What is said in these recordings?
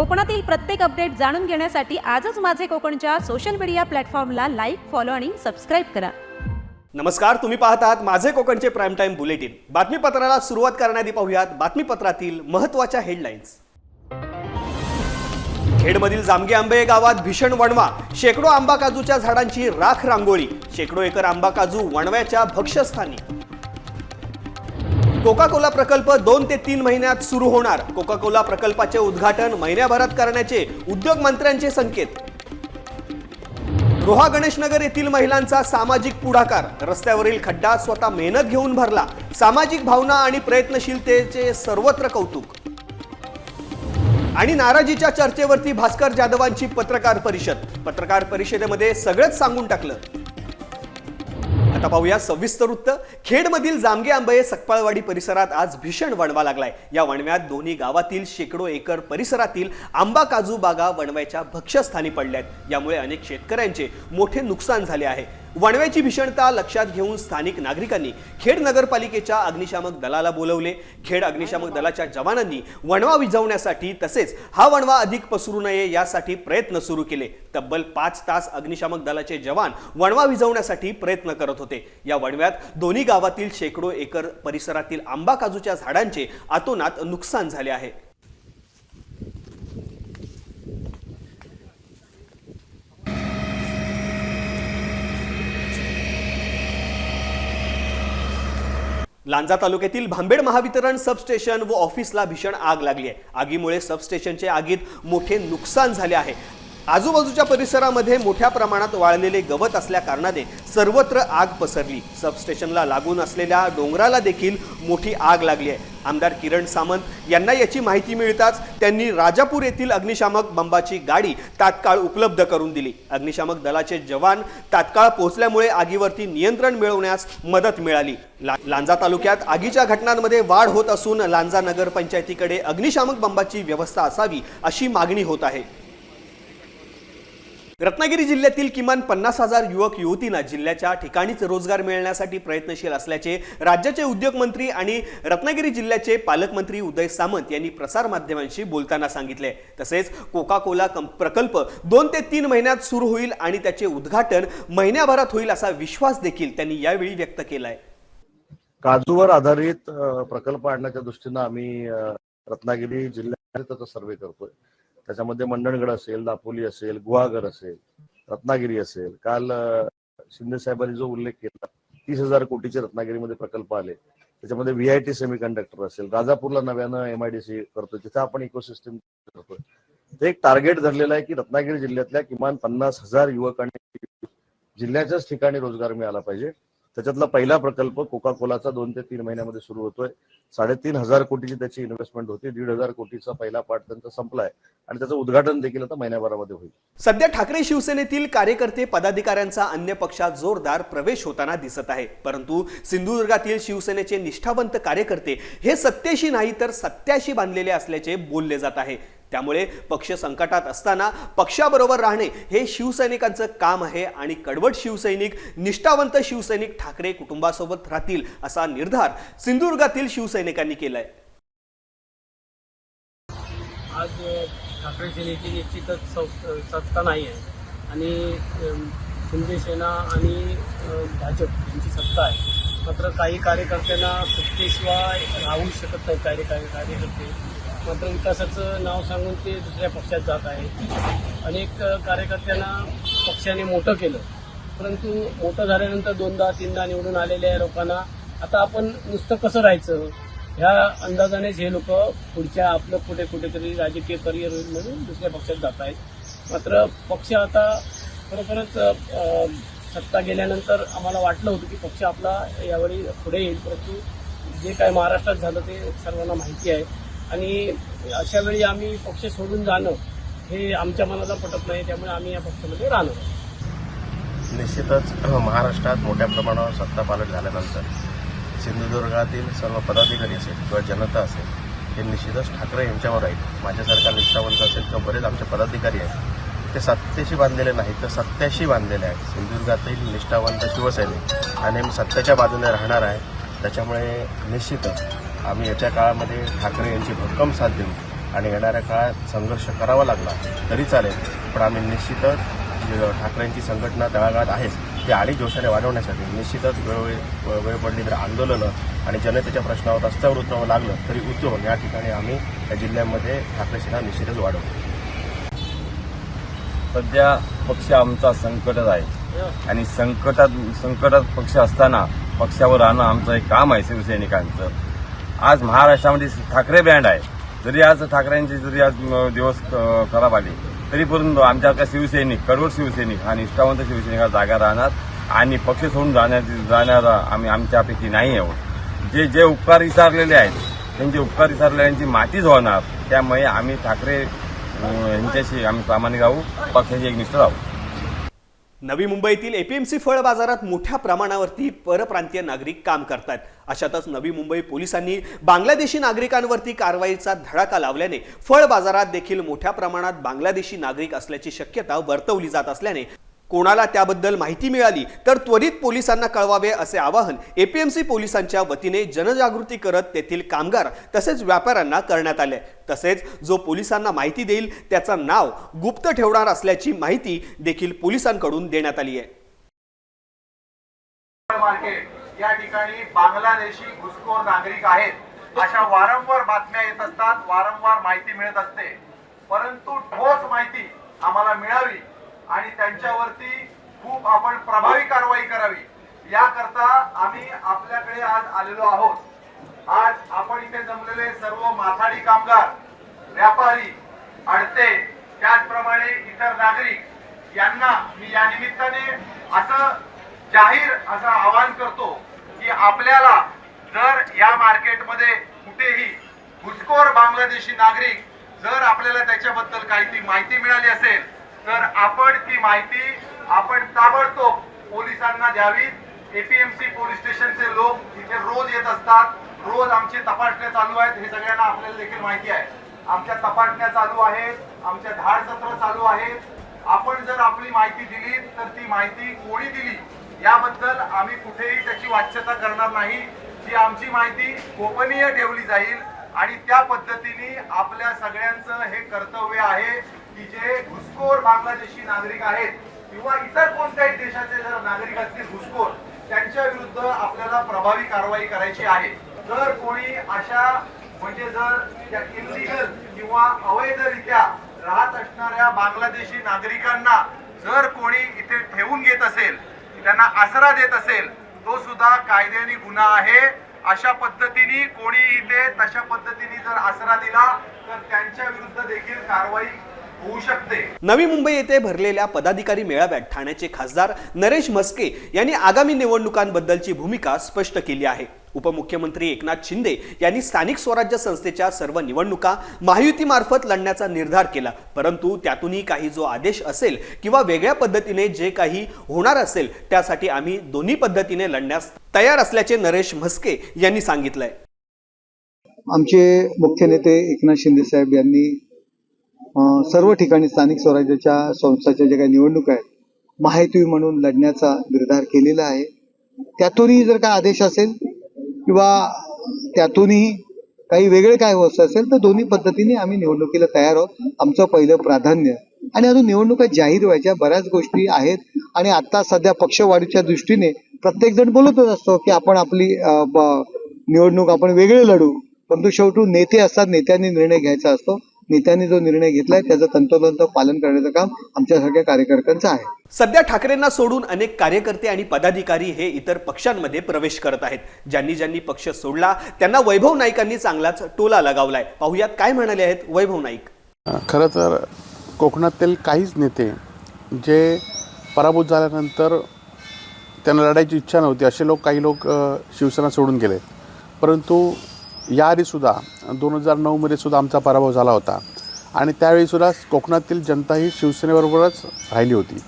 कोकणातील प्रत्येक अपडेट जाणून घेण्यासाठी आजच माझे कोकणच्या सोशल मीडिया प्लॅटफॉर्मला लाईक फॉलो आणि सबस्क्राईब करा. नमस्कार तुम्ही पाहत आहात माझे कोकणचे प्राईम टाईम बुलेटिन बातमीपत्राला सुरुवात करण्याआधी पाहूयात बातमीपत्रातील महत्त्वाच्या हेडलाईन्स खेडमधील जामगे आंबे गावात भीषण वणवा. शेकडो आंबा काजूच्या झाडांची राख रांगोळी. शेकडो एकर आंबा काजू वणव्याच्या भक्ष्यस्थानी. कोका कोला प्रकल्प दोन ते तीन महिन्यात सुरू होणार. कोका कोला प्रकल्पाचे उद्घाटन महिन्याभरात करण्याचे उद्योग मंत्र्यांचे संकेत. रोहा गणेशनगर येथील महिलांचा सामाजिक पुढाकार. रस्त्यावरील खड्डा स्वतः मेहनत घेऊन भरला. सामाजिक भावना आणि प्रयत्नशीलतेचे सर्वत्र कौतुक. आणि नाराजीच्या चर्चेवरती भास्कर जाधवांची पत्रकार परिषद. पत्रकार परिषदेमध्ये सगळंच सांगून टाकलं. आता पाहूया. सविस्तर वृत्त. खेडमधील जामगे आंबे सकपाळवाडी परिसरात आज भीषण वणवा लागलाय. या वणव्यात दोन्ही गावातील शेकडो एकर परिसरातील आंबा काजू बागा वणव्याच्या भक्ष्यस्थानी पडल्यात. यामुळे अनेक शेतकऱ्यांचे मोठे नुकसान झाले आहे. वणव्याची भीषणता लक्षात घेऊन स्थानिक नागरिकांनी खेड नगरपालिकेच्या अग्निशामक दलाला बोलवले. खेड अग्निशामक दलाच्या जवानांनी वणवा विझवण्यासाठी तसेच हा वणवा अधिक पसरू नये यासाठी प्रयत्न सुरू केले. तब्बल पाच तास अग्निशामक दलाचे जवान वणवा विझवण्यासाठी प्रयत्न करत होते. या वणव्यात दोन्ही गावातील शेकडो एकर परिसरातील आंबा काजूच्या झाडांचे अतोनात नुकसान झाले आहे. लांजा तालुक्यातील भांबेड महावितरण सबस्टेशन व ऑफिसला भीषण आग लागली आहे. आगीमुळे सबस्टेशनचे आगीत मोठे नुकसान झाले आहे. आजूबाजूच्या परिसरामध्ये मोठ्या प्रमाणात वाळलेले गवत असल्याकारणाने सर्वत्र आग पसरली. सबस्टेशनला लागून असलेल्या डोंगराला देखील मोठी आग लागली आहे. आमदार किरण सामंत यांना याची माहिती मिळताच त्यांनी राजापूर येथील अग्निशामक बंबाची गाडी तात्काळ उपलब्ध करून दिली. अग्निशामक दलाचे जवान तात्काळ पोहोचल्यामुळे आगीवरती नियंत्रण मिळवण्यास मदत मिळाली. ला- लांजा तालुक्यात आगीच्या घटनांमध्ये वाढ होत असून लांजा नगरपंचायतीकडे अग्निशामक बंबाची व्यवस्था असावी अशी मागणी होत आहे. रत्नागिरी जिल्ह्यातील किमान पन्नास हजार युवक युवतींना जिल्ह्याच्या ठिकाणीच रोजगार मिळण्यासाठी प्रयत्नशील असल्याचे राज्याचे उद्योग मंत्री आणि रत्नागिरी जिल्ह्याचे पालकमंत्री उदय सामंत यांनी प्रसारमाध्यमांशी बोलताना सांगितले. तसेच कोका कोला प्रकल्प दोन ते तीन महिन्यात सुरू होईल आणि त्याचे उद्घाटन महिन्याभरात होईल असा विश्वास देखील त्यांनी यावेळी व्यक्त केलाय. काजूवर आधारित प्रकल्प आणण्याच्या दृष्टीनं आम्ही रत्नागिरी जिल्ह्यात त्याचा सर्वे करतोय. त्याच्यामध्ये मंडणगड असेल दापोली असेल गुहागर असेल रत्नागिरी असेल. काल शिंदे साहेबांनी जो उल्लेख केला तीस हजार कोटीचे रत्नागिरीमध्ये प्रकल्प आले. त्याच्यामध्ये व्हीआयटी सेमी कंडक्टर असेल राजापूरला नव्यानं एमआयडीसी करतो तिथं आपण इकोसिस्टम करतोय. ते एक टार्गेट धरलेलं आहे की रत्नागिरी जिल्ह्यातल्या किमान पन्नास हजार युवकांनी जिल्ह्याच्याच ठिकाणी रोजगार मिळाला पाहिजे. त्याच्यातला पहिला प्रकल्प कोका कोलाचा दोन ते तीन महिन्यामध्ये सुरू होतोय. साडेतीन हजार कोटीची त्याची इन्व्हेस्टमेंट होती. दीड हजार कोटीचा पहिला पार्ट त्यांचा संपलाय. आणि त्याचं उद्घाटन देखील आता महिन्याभरामध्ये होईल. सध्या ठाकरे शिवसेनेतील कार्यकर्ते पदाधिकाऱ्यांचा अन्य पक्षात जोरदार प्रवेश होताना दिसत आहे. परंतु सिंधुदुर्गातील शिवसेनेचे निष्ठावंत कार्यकर्ते हे सत्तेशी नाही तर सत्याशी बांधलेले असल्याचे बोलले जात आहे. त्यामुळे पक्ष संकटात असताना पक्षाबरोबर राहणे हे शिवसैनिकांचं काम आहे आणि कडवट शिवसैनिक निष्ठावंत शिवसैनिक ठाकरे कुटुंबासोबत राहतील असा निर्धार सिंधुदुर्गातील शिवसैनिकांनी केलाय. आज ठाकरे सेनेची निश्चितच सौ- सत्ता नाही आहे. आणि शिंदे सेना आणि भाजप यांची सत्ता आहे. मात्र काही कार्यकर्त्यांना सत्तेशिवाय राहू शकत नाही कार्य कार्य- कार्यकर्ते. मात्र विकासाचं नाव सांगून ते दुसऱ्या पक्षात जात आहे अनेक कार्यकर्त्यांना पक्षाने मोठं केलं. परंतु मोठं झाल्यानंतर दोनदा तीनदा निवडून आलेल्या लोकांना आता आपण नुसतं कसं राहायचं? ह्या अंदाजानेच हे लोक पुढच्या आपलं कुठे कुठेतरी राजकीय करिअर म्हणून दुसऱ्या पक्षात जात आहेत. मात्र पक्ष आता खरोखरच सत्ता गेल्यानंतर आम्हाला वाटलं होतं की पक्ष आपला यावेळी पुढे येईल. परंतु जे काय महाराष्ट्रात झालं ते सर्वांना माहिती आहे. आणि अशा वेळी आम्ही पक्ष सोडून जाणं हे आमच्या मनाला पटत नाही त्यामुळे आम्ही या पक्षामध्ये राहणार निश्चितच महाराष्ट्रात मोठ्या प्रमाणावर सत्ता पालट झाल्यानंतर सिंधुदुर्गातील सर्व पदाधिकारी असेल किंवा जनता असेल हे निश्चितच ठाकरे यांच्यावर आहेत माझ्यासारखा निष्ठावंत असेल किंवा बरेच आमचे पदाधिकारी आहेत ते सत्तेशी बांधलेले नाहीत तर सत्याशी बांधलेले आहेत. सिंधुदुर्गातील निष्ठावंत शिवसैनिक आणि सत्तेच्या सत्याच्या बाजूने राहणार आहे. त्याच्यामुळे निश्चितच आम्ही येत्या काळामध्ये ठाकरे यांची भक्कम साथ देऊ आणि येणाऱ्या काळात संघर्ष करावा लागला तरी चालेल. पण आम्ही निश्चितच ठाकरेंची संघटना तळागाळात आहेच ती आणि जोशाने वाढवण्यासाठी निश्चितच वेळोवेळी वेळ पडली तर आंदोलनं आणि जनतेच्या प्रश्नावर रस्त्यावर उतरावं लागलं तरी उतरवून या ठिकाणी आम्ही या जिल्ह्यामध्ये ठाकरे सेना निश्चितच वाढवू. सध्या पक्ष आमचा संकटात आहे. आणि संकटात संकटात पक्ष असताना पक्षावर राहणं आमचं एक काम आहे शिवसैनिकांचं. आज महाराष्ट्रामध्ये ठाकरे बँड आहे. जरी आज ठाकरेंचे जरी आज दिवस खराब आले तरी परंतु आमच्याकडे शिवसैनिक कडवट शिवसैनिक हा निष्ठावंत शिवसैनिक हा जागा राहणार आणि पक्ष सोडून जाण्या जाणारा आम्ही आमच्यापैकी नाही आहोत. जे जे उपकार विचारलेले आहेत त्यांचे उपकार विचारलेल्यांची मातीच होणार. त्यामुळे आम्ही ठाकरे यांच्याशी आम्ही प्रामाणिक राहू पक्षाची एकनिष्ठ राहू. नवी मुंबईतील एपीएमसी फळ बाजारात मोठ्या प्रमाणावरती परप्रांतीय नागरिक काम करतात अशातच नवी मुंबई पोलिसांनी बांगलादेशी नागरिकांवरती कारवाईचा धडाका लावल्याने फळ बाजारात देखील मोठ्या प्रमाणात बांगलादेशी नागरिक असल्याची शक्यता वर्तवली जात असल्याने कोणाला त्याबद्दल माहिती मिळाली तर त्वरित पोलिसांना कळवावे असे आवाहन एपीएमसी पोलिसांच्या वतीने जनजागृती करत तेथील कामगार तसेच व्यापाऱ्यांना करण्यात आले. तसेच जो पोलिसांना माहिती देईल त्याचं नाव गुप्त ठेवणार असल्याची माहिती देखील पोलिसांकडून देण्यात आली आहे. मार्केट या ठिकाणी बांगलादेशी घुसखोर नागरिक आहेत. अशा वारंवार बातम्या येत असतात वारंवार माहिती मिळत असते. परंतु ठोस माहिती आम्हाला मिळावी आणि त्यांच्यावरती खूप आपण प्रभावी कारवाई करावी. याकरता आम्ही आपल्याकडे आज आलेलो आहोत. आज आपण इथे जमलेले सर्व माथाडी कामगार व्यापारी अडते त्याचप्रमाणे इतर नागरिक यांना मी या निमित्ताने असं जाहीर असं आवाहन करतो की आपल्याला जर या मार्केटमध्ये कुठेही घुसखोर बांगलादेशी नागरिक जर आपल्याला त्याच्याबद्दल काही माहिती मिळाली असेल तर आपण ती माहिती आपण ताबडतोब पोलिसांना द्यावी. एपीएमसी पोलीस स्टेशनचे लोक इथे रोज येत असतात. रोज आमची तपासण्या चालू आहेत. हे सगळ्यांना आपल्याला देखील माहिती आहे. आमच्या तपासण्या चालू आहेत. आमच्या धाड सत्र चालू आहेत. आपण जर आपली माहिती दिली तर ती माहिती कोणी दिली याबद्दल आम्ही कुठेही त्याची वाच्यता करणार नाही. जी आमची माहिती गोपनीय ठेवली जाईल आणि त्या पद्धतीने आपल्या सगळ्यांचं हे कर्तव्य आहे. की जे घुसखोर बांगलादेशी नागरिक आहेत किंवा इतर कोणत्याही देशाचे जर नागरिक असतील घुसखोर त्यांच्या विरुद्ध आपल्याला प्रभावी कारवाई करायची आहे. जर कोणी अशा म्हणजे जर इलिगल किंवा अवैधरित्या राहत असणाऱ्या बांगलादेशी नागरिकांना जर कोणी इथे ठेवून घेत असेल त्यांना आसरा देत असेल तो सुद्धा कायद्याने गुन्हा आहे. अशा पद्धतीने कोणी इथे तशा पद्धतीने जर आसरा दिला तर त्यांच्या विरुद्ध देखील कारवाई होऊ शकते. नवी मुंबई येथे भरलेल्या पदाधिकारी मेळाव्यात ठाण्याचे खासदार नरेश म्हस्के यांनी आगामी निवडणुकांबद्दलची भूमिका स्पष्ट केली आहे. उपमुख्यमंत्री एकनाथ शिंदे यांनी स्थानिक स्वराज्य संस्थेच्या सर्व निवडणुका महायुतीमार्फत लढण्याचा निर्धार केला. परंतु त्यातूनही काही जो आदेश असेल किंवा वेगळ्या पद्धतीने जे काही होणार असेल त्यासाठी आम्ही दोन्ही पद्धतीने लढण्यास तयार असल्याचे नरेश म्हस्के यांनी सांगितलंय. आमचे मुख्य नेते एकनाथ शिंदे साहेब यांनी सर्व ठिकाणी स्थानिक स्वराज्याच्या संस्थाच्या ज्या काही निवडणूक आहेत महायुती म्हणून लढण्याचा निर्धार केलेला आहे. त्यातूनही जर काय आदेश असेल किंवा त्यातूनही काही वेगळे काय होत असेल तर दोन्ही पद्धतीने आम्ही निवडणुकीला तयार आहोत. आमचं पहिलं प्राधान्य आणि अजून निवडणुका जाहीर व्हायच्या बऱ्याच गोष्टी आहेत. आणि आता सध्या पक्षवाढीच्या दृष्टीने प्रत्येक जण बोलतच असतो की आपण आपली ब- निवडणूक आपण वेगळे लढू. परंतु शेवटी नेते असतात नेत्यांनी निर्णय घ्यायचा असतो. नेत्यांनी जो निर्णय घेतलाय त्याचं तंतोतंत पालन करण्याचं काम आमच्यासारख्या कार्यकर्त्यांचं आहे. सध्या ठाकरेंना सोडून अनेक कार्यकर्ते आणि पदाधिकारी हे इतर पक्षांमध्ये प्रवेश करत आहेत. ज्यांनी ज्यांनी पक्ष सोडला त्यांना वैभव नाईकांनी चांगलाच टोला लगावलाय. पाहुयात काय म्हणाले आहेत वैभव नाईक. खरं तर कोकणातील काहीच नेते जे पराभूत झाल्यानंतर त्यांना लढायची इच्छा नव्हती असे लोक काही लोक शिवसेना सोडून गेले परंतु याआधीसुद्धा दोन हजार नऊमध्ये सुद्धा आमचा पराभव झाला होता. आणि त्यावेळीसुद्धा कोकणातील जनता ही शिवसेनेबरोबरच राहिली होती.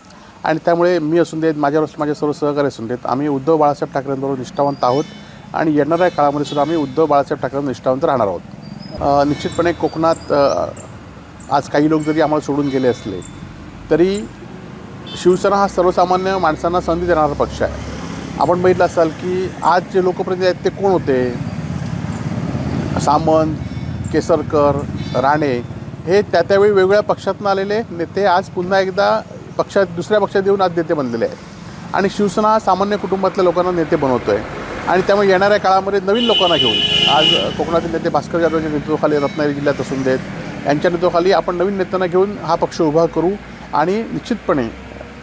आणि त्यामुळे मी असून देत माझ्यावर माझे सर्व सहकारी असून देत आम्ही उद्धव बाळासाहेब ठाकरेंबरोबर निष्ठावंत आहोत. आणि येणाऱ्या काळामध्ये सुद्धा आम्ही उद्धव बाळासाहेब ठाकरेंवर निष्ठावंत राहणार आहोत. निश्चितपणे कोकणात आज काही लोक जरी आम्हाला सोडून गेले असले तरी शिवसेना हा सर्वसामान्य माणसांना संधी देणारा पक्ष आहे. आपण बघितलं असाल की आज जे लोकप्रतिनिधी आहेत ते कोण होते? सामंत केसरकर राणे हे त्या त्यावेळी वेगवेगळ्या पक्षातून आलेले नेते आज पुन्हा एकदा पक्षात दुसऱ्या पक्षात येऊन आज नेते बनलेले आहेत. आणि शिवसेना हा सामान्य कुटुंबातल्या लोकांना नेते बनवतो आहे आणि त्यामुळे येणाऱ्या काळामध्ये नवीन लोकांना घेऊन आज कोकणातील नेते भास्कर जाधवच्या नेतृत्वाखाली रत्नागिरी जिल्ह्यात असून देत यांच्या नेतृत्वाखाली आपण नवीन नेत्यांना घेऊन हा पक्ष उभा करू. आणि निश्चितपणे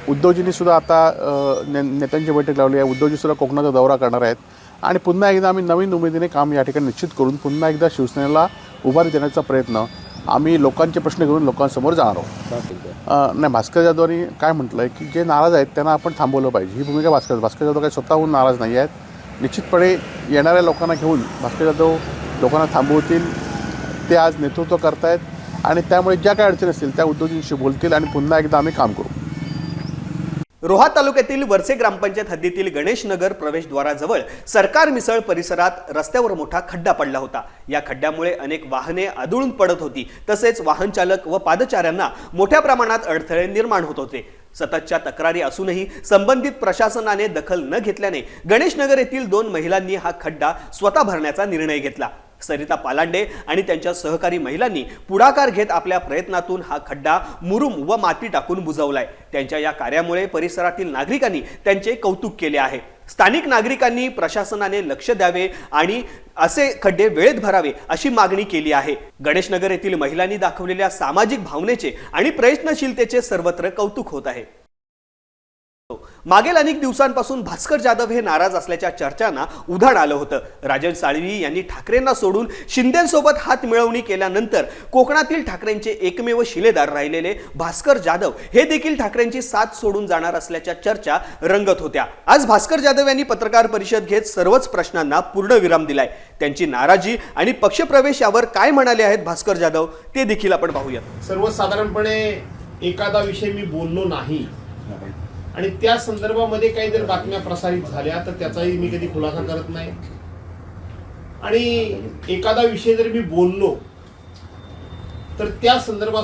उद्धवजींनी सुद्धा आता ने नेत्यांची बैठक लावली आहे. उद्धवजीसुद्धा कोकणाचा दौरा करणार आहेत. आणि पुन्हा एकदा आम्ही नवीन उमेदीने काम या ठिकाणी निश्चित करून पुन्हा एकदा शिवसेनेला उभारी देण्याचा प्रयत्न आम्ही लोकांचे प्रश्न घेऊन लोकांसमोर जाणार आहोत. नाही भास्कर जाधवांनी काय म्हटलं आहे की जे नाराज आहेत त्यांना आपण थांबवलं पाहिजे. ही भूमिका भास्कर भास्कर जाधव काही स्वतःहून नाराज नाही आहेत. निश्चितपणे येणाऱ्या लोकांना घेऊन भास्कर जाधव लोकांना थांबवतील. ते आज नेतृत्व करतायत आणि त्यामुळे ज्या काही अडचणी असतील त्या उद्योजींशी बोलतील आणि पुन्हा एकदा आम्ही काम करू. रोहा तालुक्यातील वरसे ग्रामपंचायत हद्दीतील गणेशनगर प्रवेशद्वाराजवळ सरकार मिसळ परिसरात रस्त्यावर मोठा खड्डा पडला होता. या खड्ड्यामुळे अनेक वाहने आदळून पडत होती. तसेच वाहन चालक व पादचाऱ्यांना मोठ्या प्रमाणात अडथळे निर्माण होत होते. सततच्या तक्रारी असूनही संबंधित प्रशासनाने दखल न घेतल्याने गणेशनगर येथील दोन महिलांनी हा खड्डा स्वतः भरण्याचा निर्णय घेतला. सरिता पालांडे आणि त्यांच्या सहकारी महिलांनी पुढाकार घेत आपल्या प्रयत्नातून हा खड्डा मुरुम व माती टाकून बुजवलाय. त्यांच्या या कार्यामुळे परिसरातील नागरिकांनी त्यांचे कौतुक केले आहे. स्थानिक नागरिकांनी प्रशासनाने लक्ष द्यावे आणि असे खड्डे वेळेत भरावे अशी मागणी केली आहे. गणेशनगर येथील महिलांनी दाखवलेल्या सामाजिक भावनेचे आणि प्रयत्नशीलतेचे सर्वत्र कौतुक होत आहे. मागील अनेक दिवसांपासून भास्कर जाधव हे नाराज असल्याच्या चर्चांना उधाण आलं होतं. राजन साळवी यांनी ठाकरेंना सोडून शिंदेसोबत हात मिळवणी केल्यानंतर कोकणातील ठाकरेंचे एकमेव शिलेदार राहिलेले भास्कर जाधव हे देखील ठाकरेंची साथ सोडून जाणार असल्याच्या चर्चा रंगत होत्या. आज भास्कर जाधव यांनी पत्रकार परिषद घेत सर्वच प्रश्नांना पूर्णविराम दिलाय. त्यांची नाराजी आणि पक्षप्रवेश यावर काय म्हणाले आहेत भास्कर जाधव ते देखील आपण पाहूयात. सर्वसाधारणपणे एखादा विषय मी बोललो नाही आणि त्या संदर्भामध्ये काही जर बातम्या प्रसारित झाल्या तर त्याचाही मी कधी खुलासा करत नाही. आणि एखादा विषय जर मी बोललो तर त्या संदर्भात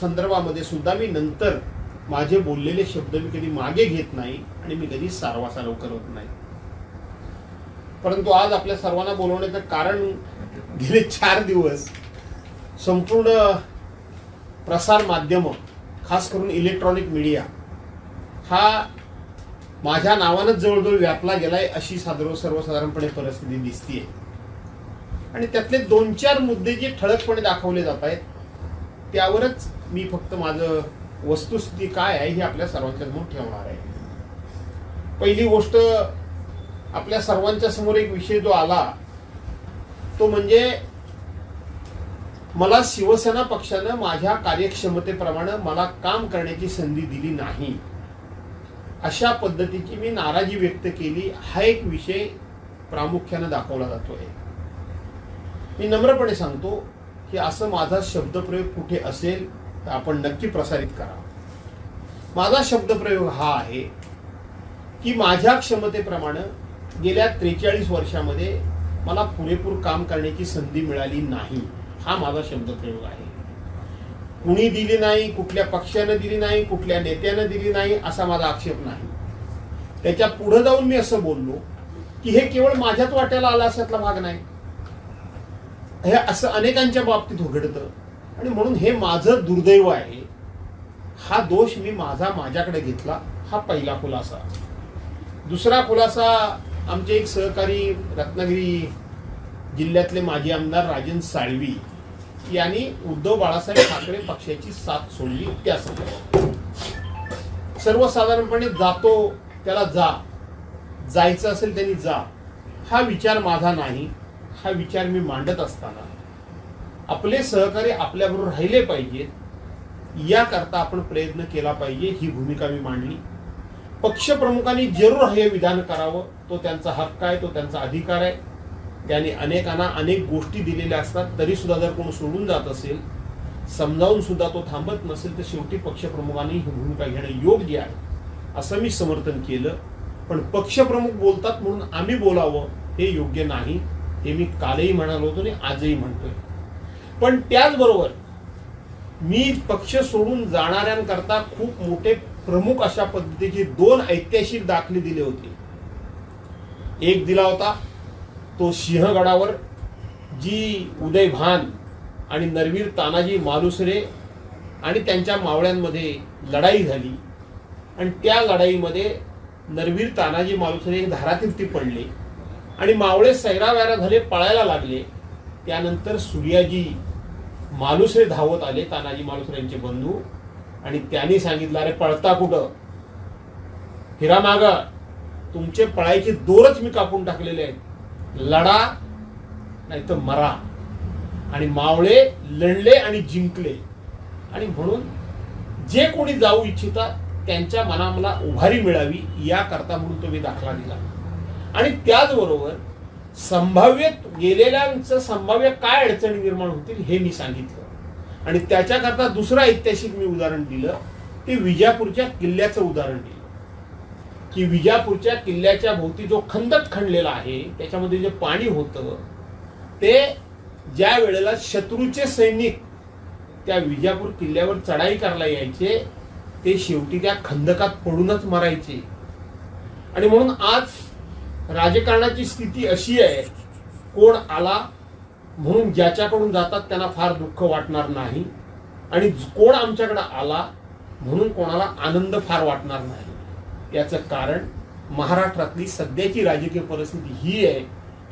संदर्भामध्ये सुद्धा मी नंतर माझे बोललेले शब्द मी कधी मागे घेत नाही आणि मी कधी सारवासारव करत नाही. परंतु आज आपल्या सर्वांना बोलवण्याचं कारण गेले चार दिवस संपूर्ण प्रसार माध्यम खास करून इलेक्ट्रॉनिक मीडिया हा माझ्या नावानंच जवळजवळ व्यापला गेलाय अशी साधारण सर्वसाधारणपणे परिस्थिती दिसतीये. आणि त्यातले दोन चार मुद्दे जे ठळकपणे दाखवले जात आहेत त्यावरच मी फक्त माझं वस्तुस्थिती काय आहे हे आपल्या सर्वांच्या समोर ठेवणार आहे. पहिली गोष्ट आपल्या सर्वांच्या समोर एक विषय जो आला तो म्हणजे मला शिवसेना पक्षानं माझ्या कार्यक्षमतेप्रमाणे मला काम करण्याची संधी दिली नाही. अशा पद्धतीची मी नाराजी व्यक्त केली. हा एक विषय प्रामुख्यानं दाखवला जातोय. मी नम्रपणे सांगतो की असं माझा शब्दप्रयोग कुठे असेल तर आपण नक्की प्रसारित करा. माझा शब्दप्रयोग हा आहे की माझ्या क्षमतेप्रमाणे गेल्या त्रेचाळीस वर्षामध्ये मला पुरेपूर काम करण्याची संधी मिळाली नाही. हा माझा शब्दप्रयोग आहे. कुणी दिली नाही कुठल्या पक्षानं दिली नाही कुठल्या नेत्यानं दिली नाही असा माझा आक्षेप नाही. त्याच्या पुढे जाऊन मी असं बोललो की हे केवळ माझ्याच वाट्याला आला अशातला भाग नाही. हे असं अनेकांच्या बाबतीत उघडतं. आणि म्हणून हे माझं दुर्दैव आहे. हा दोष मी माझा माझ्याकडे घेतला हा पहिला खुलासा. दुसरा खुलासा आमचे एक सहकारी रत्नागिरी जिल्ह्यातले माजी आमदार राजन साळवी यांनी उद्धव बाळासाहेब ठाकरे पक्षाची साथ सोडली त्या संदर्भात. सर्वसाधारणपणे जातो त्याला जा. जायचं असेल त्यांनी जा. हा विचार माझा नाही. हा विचार मी मांडत असताना आपले सहकारी आपल्याबरोबर राहिले पाहिजेत याकरता आपण प्रयत्न केला पाहिजे ही भूमिका मी मांडली. पक्षप्रमुखांनी जरूर हे विधान करावं. तो त्यांचा हक्क आहे तो त्यांचा अधिकार आहे. त्याने अनेकांना अनेक गोष्टी दिलेल्या असतात तरी सुद्धा जर कोण सोडून जात असेल समजावून सुद्धा तो थांबत नसेल तर शेवटी पक्षप्रमुखांनी ही भूमिका घेणं योग्य आहे असं मी समर्थन केलं. पण पक्षप्रमुख बोलतात म्हणून आम्ही बोलावं हे योग्य नाही हे मी कालही म्हणालो होतो आणि आजही म्हणतोय. पण त्याचबरोबर मी पक्ष सोडून जाणाऱ्यांकरता खूप मोठे प्रमुख अशा पद्धतीचे दोन ऐतिहासिक दाखले दिले होते. एक दिला होता तो सिंहगडावर जी उदय भान आणि नरवीर तानाजी मालुसरे आणि त्यांच्या मावळ्यांमध्ये लढाई झाली. आणि त्या लढाईमध्ये नरवीर तानाजी मालुसरे धारातील धारातीर्थी पडले. आणि मावळे सैरावैरा झाले पळायला लागले. त्यानंतर सूर्याजी मालुसरे धावत आले तानाजी मालुसरे यांचे बंधू. आणि त्यांनी सांगितलं अरे पळता कुठं? हिरा माग तुमचे पळायचे दोरच मी कापून टाकलेले आहेत. लढा नाही तर मरा. आणि मावळे लढले आणि जिंकले. आणि म्हणून जे कोणी जाऊ इच्छितात त्यांच्या मनामला उभारी मिळावी याकरता म्हणून तुम्ही दाखला दिला. आणि त्याचबरोबर संभाव्य गेलेल्यांचं संभाव्य काय अडचणी निर्माण होतील हे मी सांगितलं. आणि त्याच्याकरता दुसरं ऐतिहासिक मी उदाहरण दिलं ते विजापूरच्या किल्ल्याचं उदाहरण दिलं. की विजापूरच्या किल्ल्याच्या भोवती जो खंदक खणलेला आहे त्याच्यामध्ये जे पाणी होतं ते ज्या वेळेला शत्रूचे सैनिक त्या विजापूर किल्ल्यावर चढाई करायला यायचे ते शेवटी त्या खंदकात पडूनच मरायचे. आणि म्हणून आज राजकारणाची स्थिती अशी आहे कोण आला म्हणून ज्याच्याकडून जातात त्यांना फार दुःख वाटणार नाही. आणि कोण आमच्याकडे आला म्हणून कोणाला आनंद फार वाटणार नाही. याचं कारण महाराष्ट्रातली सध्याची राजकीय परिस्थिती ही आहे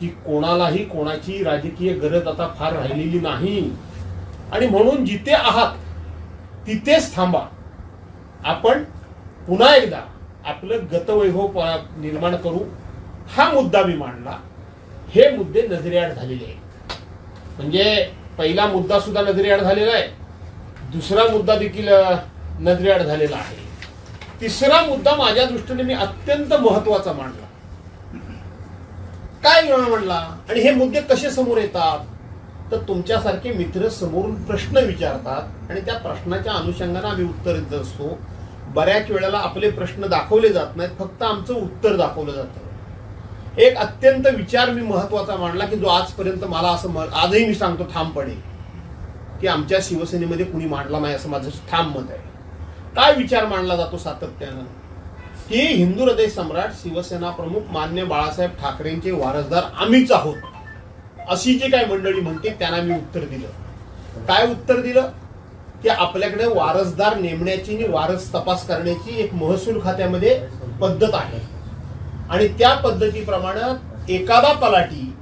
की कोणालाही कोणाची राजकीय गरज आता फार राहिलेली नाही. आणि म्हणून जिथे आहात तिथेच थांबा. आपण पुन्हा एकदा आपलं गतवैभव निर्माण करू. हा मुद्दा मी मांडला. हे मुद्दे नजरेआड झालेले आहेत. म्हणजे पहिला मुद्दा सुद्धा नजरेआड झालेला आहे. दुसरा मुद्दा देखील नजरेआड झालेला आहे. तिसरा मुद्दा माझ्या दृष्टीने मी अत्यंत महत्त्वाचा मांडला. काय म्हणला आणि हे मुद्दे कसे समोर येतात? तर तुमच्यासारखे मित्र समोरून प्रश्न विचारतात आणि त्या प्रश्नाच्या अनुषंगाने आम्ही उत्तर देत असतो. बऱ्याच वेळेला आपले प्रश्न दाखवले जात नाहीत फक्त आमचं उत्तर दाखवलं जातं. एक अत्यंत विचार मी महत्त्वाचा मांडला की जो आजपर्यंत मला असं आजही मी सांगतो ठामपणे की आमच्या शिवसेनेमध्ये कुणी मांडला नाही असं माझं ठाम मत आहे. काय विचार मांडला जातो सातत्यानं? की हिंदू हृदय सम्राट शिवसेना प्रमुख मान्य बाळासाहेब ठाकरेंचे वारसदार आम्हीच आहोत. अशी जी काही मंडळी म्हणते त्यांना मी उत्तर दिलं. काय उत्तर दिलं? की आपल्याकडे वारसदार नेमण्याची आणि वारस तपास करण्याची एक महसूल खात्यामध्ये पद्धत आहे. आणि त्या पद्धतीप्रमाणे एखादा पलाटी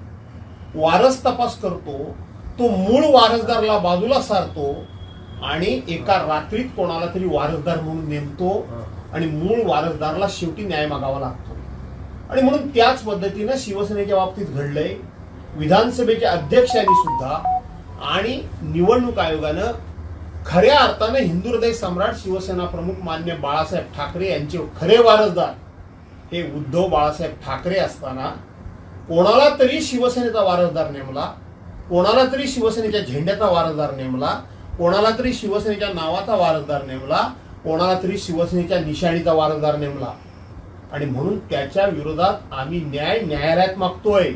वारस तपास करतो तो मूळ वारसदारला बाजूला सारतो आणि एका रात्रीत कोणाला तरी वारसदार म्हणून नेमतो आणि मूळ वारसदारला शेवटी न्याय मागावा लागतो. आणि म्हणून त्याच पद्धतीनं शिवसेनेच्या बाबतीत घडलंय विधानसभेच्या अध्यक्षांनी सुद्धा आणि निवडणूक आयोगानं खऱ्या अर्थानं हिंदू हृदय सम्राट शिवसेना प्रमुख मान्य बाळासाहेब ठाकरे यांचे खरे वारसदार हे उद्धव बाळासाहेब ठाकरे असताना कोणाला तरी शिवसेनेचा वारसदार नेमला कोणाला तरी शिवसेनेच्या झेंड्याचा वारसदार नेमला कोणाला तरी शिवसेनेच्या नावाचा वारसदार नेमला कोणाला तरी शिवसेनेच्या निशाणीचा वारसदार नेमला. आणि म्हणून त्याच्या विरोधात आम्ही न्याय न्यायालयात मागतोय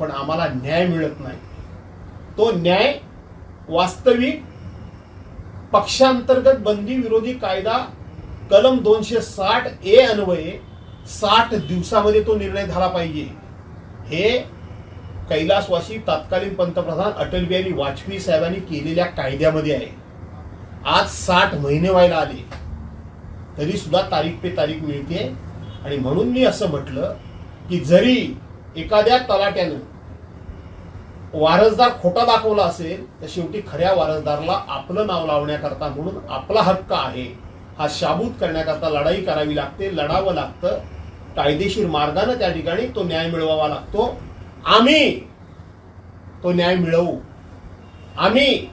पण आम्हाला न्याय मिळत नाही. तो न्याय वास्तविक पक्षांतर्गत बंदी विरोधी कायदा कलम दोनशे साठ ए अन्वये साठ दिवसामध्ये तो निर्णय झाला पाहिजे. हे कैलासवासी तत्कालीन पंतप्रधान अटल बिहारी वाजपेयी साहेबांनी केलेल्या कायद्यामध्ये आहे. आज साठ महिने व्हायला आले. तरी सुद्धा तारीख पे तारीख मिळते. आणि म्हणून मी असं म्हटलं की जरी एखाद्या तलाट्यानं वारसदार खोटा दाखवला असेल तर शेवटी खऱ्या वारसदारला आपलं नाव लावण्याकरता म्हणून आपला हक्क आहे. हा शाबूत करण्याकरता लढाई करावी लागते. लढावं लागतं. कायदेशीर मार्गाने त्या ठिकाणी तो न्याय मिळवावा लागतो. आम्ही तो न्याय मिळवू. आम्ही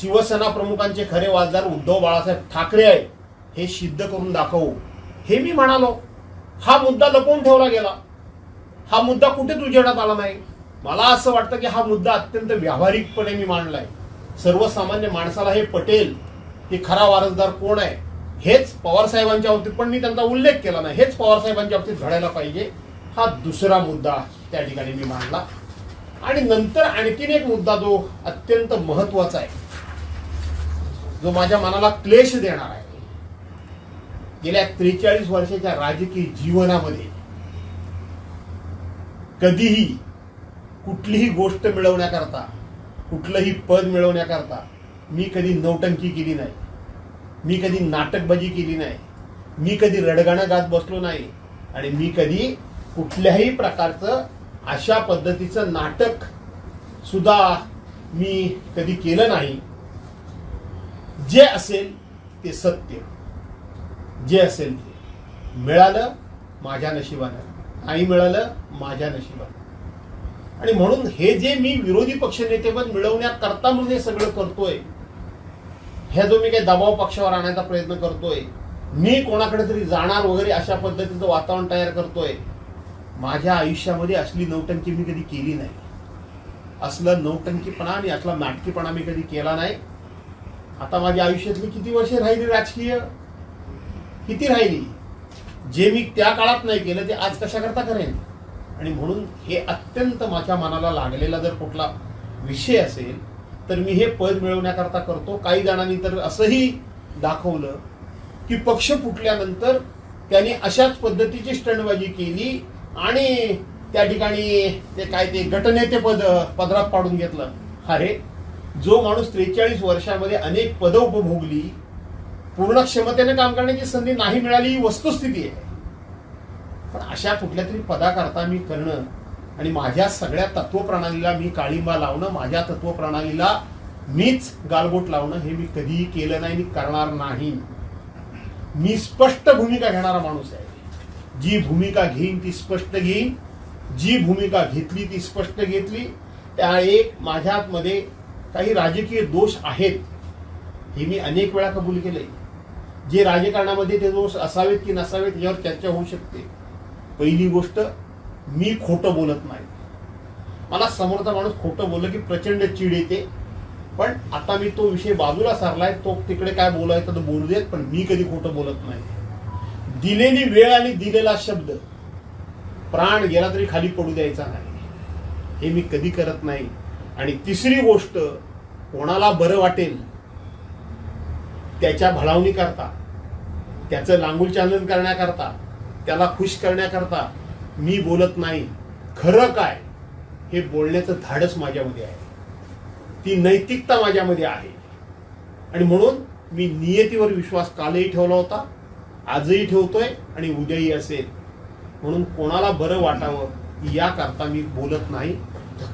शिवसेना प्रमुखांचे खरे वाजदार उद्धव बाळासाहेब ठाकरे आहेत हे सिद्ध करून दाखवू. हे मी म्हणालो हा मुद्दा लपवून ठेवला गेला. हा मुद्दा कुठेच उजेडात आला नाही? मला असं वाटतं की हा मुद्दा अत्यंत व्यावहारिकपणे मी मांडलाय. सर्वसामान्य माणसाला हे पटेल की खरा वारसदार कोण आहे हेच पवारसाहेबांच्या बाबतीत पण मी त्यांचा उल्लेख केला नाही. हेच पवार साहेबांच्या बाबतीत घडायला पाहिजे. हा दुसरा मुद्दा आहे. त्या ठिकाणी मी मांडला. आणि नंतर आणखीन एक मुद्दा जो अत्यंत महत्त्वाचा आहे जो माझ्या मनाला क्लेश देणार आहे. गेल्या त्रेचाळीस वर्षाच्या राजकीय जीवनामध्ये कधीही कुठलीही गोष्ट मिळवण्याकरता कुठलंही पद मिळवण्याकरता मी कधी नौटंकी केली नाही. मी कधी नाटकबाजी केली नाही. मी कधी रडगाणं गात बसलो नाही. आणि मी कधी कुठल्याही प्रकारचं अशा पद्धतीचं नाटक सुद्धा मी कधी केलं नाही. जे असेल ते सत्य. जे असेल ते मिळालं माझ्या नशिबानं. नाही मिळालं माझ्या नशिबानं. आणि म्हणून हे जे मी विरोधी पक्षनेतेपद मिळवण्याकरता म्हणून हे सगळं करतोय ह्या जो मी काही दबाव पक्षावर आणण्याचा प्रयत्न करतोय मी कोणाकडे तरी जाणार वगैरे अशा पद्धतीचं वातावरण तयार करतोय माझ्या आयुष्यामध्ये असली नौटंकी मी कधी केली नाही. असलं नौटंकीपणा आणि असला नाटकीपणा मी कधी केला नाही. आता माझ्या आयुष्यातली किती वर्षे राहिली राजकीय? किती राहिली? जे मी त्या काळात नाही केलं ते आज कशाकरता करेन? आणि म्हणून हे अत्यंत माझ्या मनाला लागलेला जर कुठला विषय असेल तर मी हे पद मिळवण्याकरता करतो. काही जणांनी तर असंही दाखवलं की पक्ष फुटल्यानंतर त्याने अशाच पद्धतीची स्टंडबाजी केली आणि त्या ठिकाणी ते काय ते गटनेते पद पदरात पाडून घेतलं. अरे जो माणूस त्रेचाळीस वर्षामध्ये अनेक पदं उपभोगली पूर्ण क्षमतेने काम करण्याची संधी नाही मिळाली ही वस्तुस्थिती आहे. पण अशा कुठल्या तरी पदाकरता मी करणं आणि माझ्या सगळ्या तत्वप्रणालीला मी काळिंबा लावणं माझ्या तत्वप्रणालीला मीच गालबोट लावणं हे मी कधीही केलं नाही मी करणार नाही. मी स्पष्ट भूमिका घेणारा माणूस आहे. जी भूमिका घेईन ती स्पष्ट घेईन. जी भूमिका घेतली ती स्पष्ट घेतली. त्या एक माझ्यातमध्ये काही राजकीय दोष आहेत हे मी अनेक वेळा कबूल केले जे राजकारणामध्ये ते दोष असावेत की नसावेत यावर चर्चा होऊ शकते. पहिली गोष्ट मी खोटं बोलत नाही. मला समोरचा माणूस खोटं बोललं की प्रचंड चीड येते. पण आता मी तो विषय बाजूला सारलाय तो तिकडे काय बोलायचं तर बोलू देत पण मी कधी खोटं बोलत नाही. दिलेली वेळ आणि दिलेला शब्द प्राण गेला तरी खाली पडू द्यायचा नाही. हे मी कधी करत नाही. आणि तिसरी गोष्ट कोणाला बरं वाटेल त्याच्या भलावणी करता त्याचं लांगुल चालन करण्याकरता त्याला खुश करण्याकरता मी बोलत नाही. खरं काय हे बोलण्याचं धाडस माझ्यामध्ये आहे. ती नैतिकता माझ्यामध्ये आहे. आणि म्हणून मी नियतीवर विश्वास कालही ठेवला होता. आजही ठेवतोय आणि उद्याही असेल. म्हणून कोणाला बरं वाटावं याकरता मी बोलत नाही.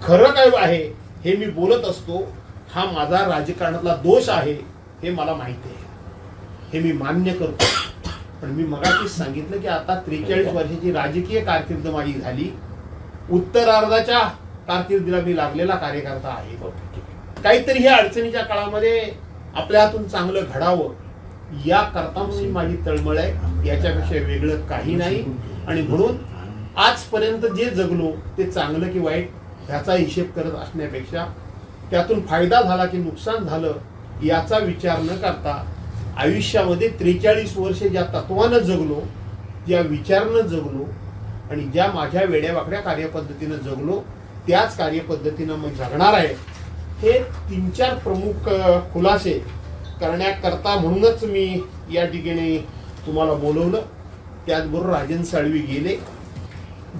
खरं काय आहे हे मी बोलत असतो हा माझा राजकारणातला दोष आहे हे मला माहिती आहे. हे मी मान्य करतो. पण मी मगाशीच सांगितलं की आता त्रेचाळीस वर्षाची राजकीय कारकीर्द माझी झाली. उत्तरार्धाच्या कारकिर्दीला मी लागलेला कार्यकर्ता आहे. काहीतरी ह्या अडचणीच्या काळामध्ये आपल्या हातून चांगलं घडावं. या करता माझी तळमळ आहे. याच्यापेक्षा वेगळं काही नाही. आणि म्हणून आजपर्यंत जे जगलो ते चांगलं की वाईट ह्याचा हिशेब करत असण्यापेक्षा त्यातून फायदा झाला की नुकसान झालं याचा विचार न करता आयुष्यामध्ये त्रेचाळीस वर्षे ज्या तत्वानं जगलो ज्या विचारानं जगलो आणि ज्या माझ्या वेड्यावाकड्या कार्यपद्धतीनं जगलो त्याच कार्यपद्धतीनं मग जगणार आहे. हे तीन चार प्रमुख खुलासे करण्याकरता म्हणूनच मी या ठिकाणी तुम्हाला बोलवलं. त्याचबरोबर राजन साळवी गेले.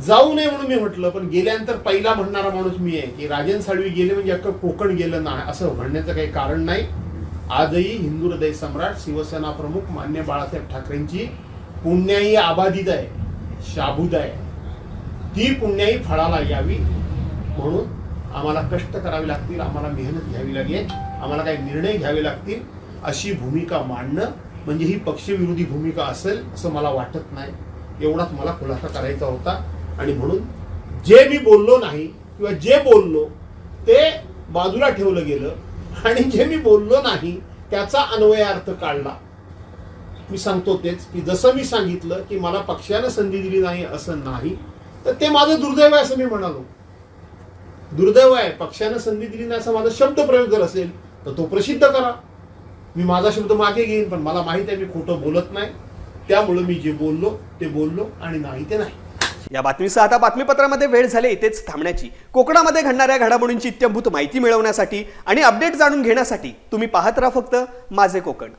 जाऊ नये म्हणून मी म्हटलं पण गेल्यानंतर पहिला म्हणणारा माणूस मी आहे की राजन साळवी गेले म्हणजे अख्खं कोकण गेलं नाही असं म्हणण्याचं काही कारण नाही. आजही हिंदू हृदय सम्राट शिवसेना प्रमुख मान्य बाळासाहेब ठाकरेंची पुण्याई आबाधित आहे शाबूद आहे. ती पुण्याई फळाला यावी म्हणून आम्हाला कष्ट करावे लागतील आम्हाला मेहनत घ्यावी लागेल आम्हाला काही निर्णय घ्यावे लागतील. अशी भूमिका मांडणं म्हणजे ही पक्षविरोधी भूमिका असेल असं मला वाटत नाही. एवढाच मला खुलासा करायचा होता. आणि म्हणून जे मी बोललो नाही किंवा जे बोललो ते बाजूला ठेवलं गेलं. आणि जे मी बोललो नाही त्याचा अन्वयार्थ काढला. मी सांगतो तेच की जसं मी सांगितलं की मला पक्षानं संधी दिली नाही असं नाही तर ते माझं दुर्दैव आहे असं मी म्हणालो. दुर्दैव आहे. पक्षानं संधी दिली नाही असं माझा शब्द प्रयोग जर असेल तर तो प्रसिद्ध करा. मी माझा शब्द मागे घेईन पण मला माहीत आहे मी खोटं बोलत नाही. त्यामुळे मी जे बोललो ते बोललो आणि नाही ते नाही. या बातमीसह आता बातमीपत्रामध्ये वेळ झाली इथेच थांबण्याची. कोकणामध्ये घडणाऱ्या घडामोडींची इत्यंभूत माहिती मिळवण्यासाठी आणि अपडेट जाणून घेण्यासाठी तुम्ही पाहत राहा फक्त माझे कोकण.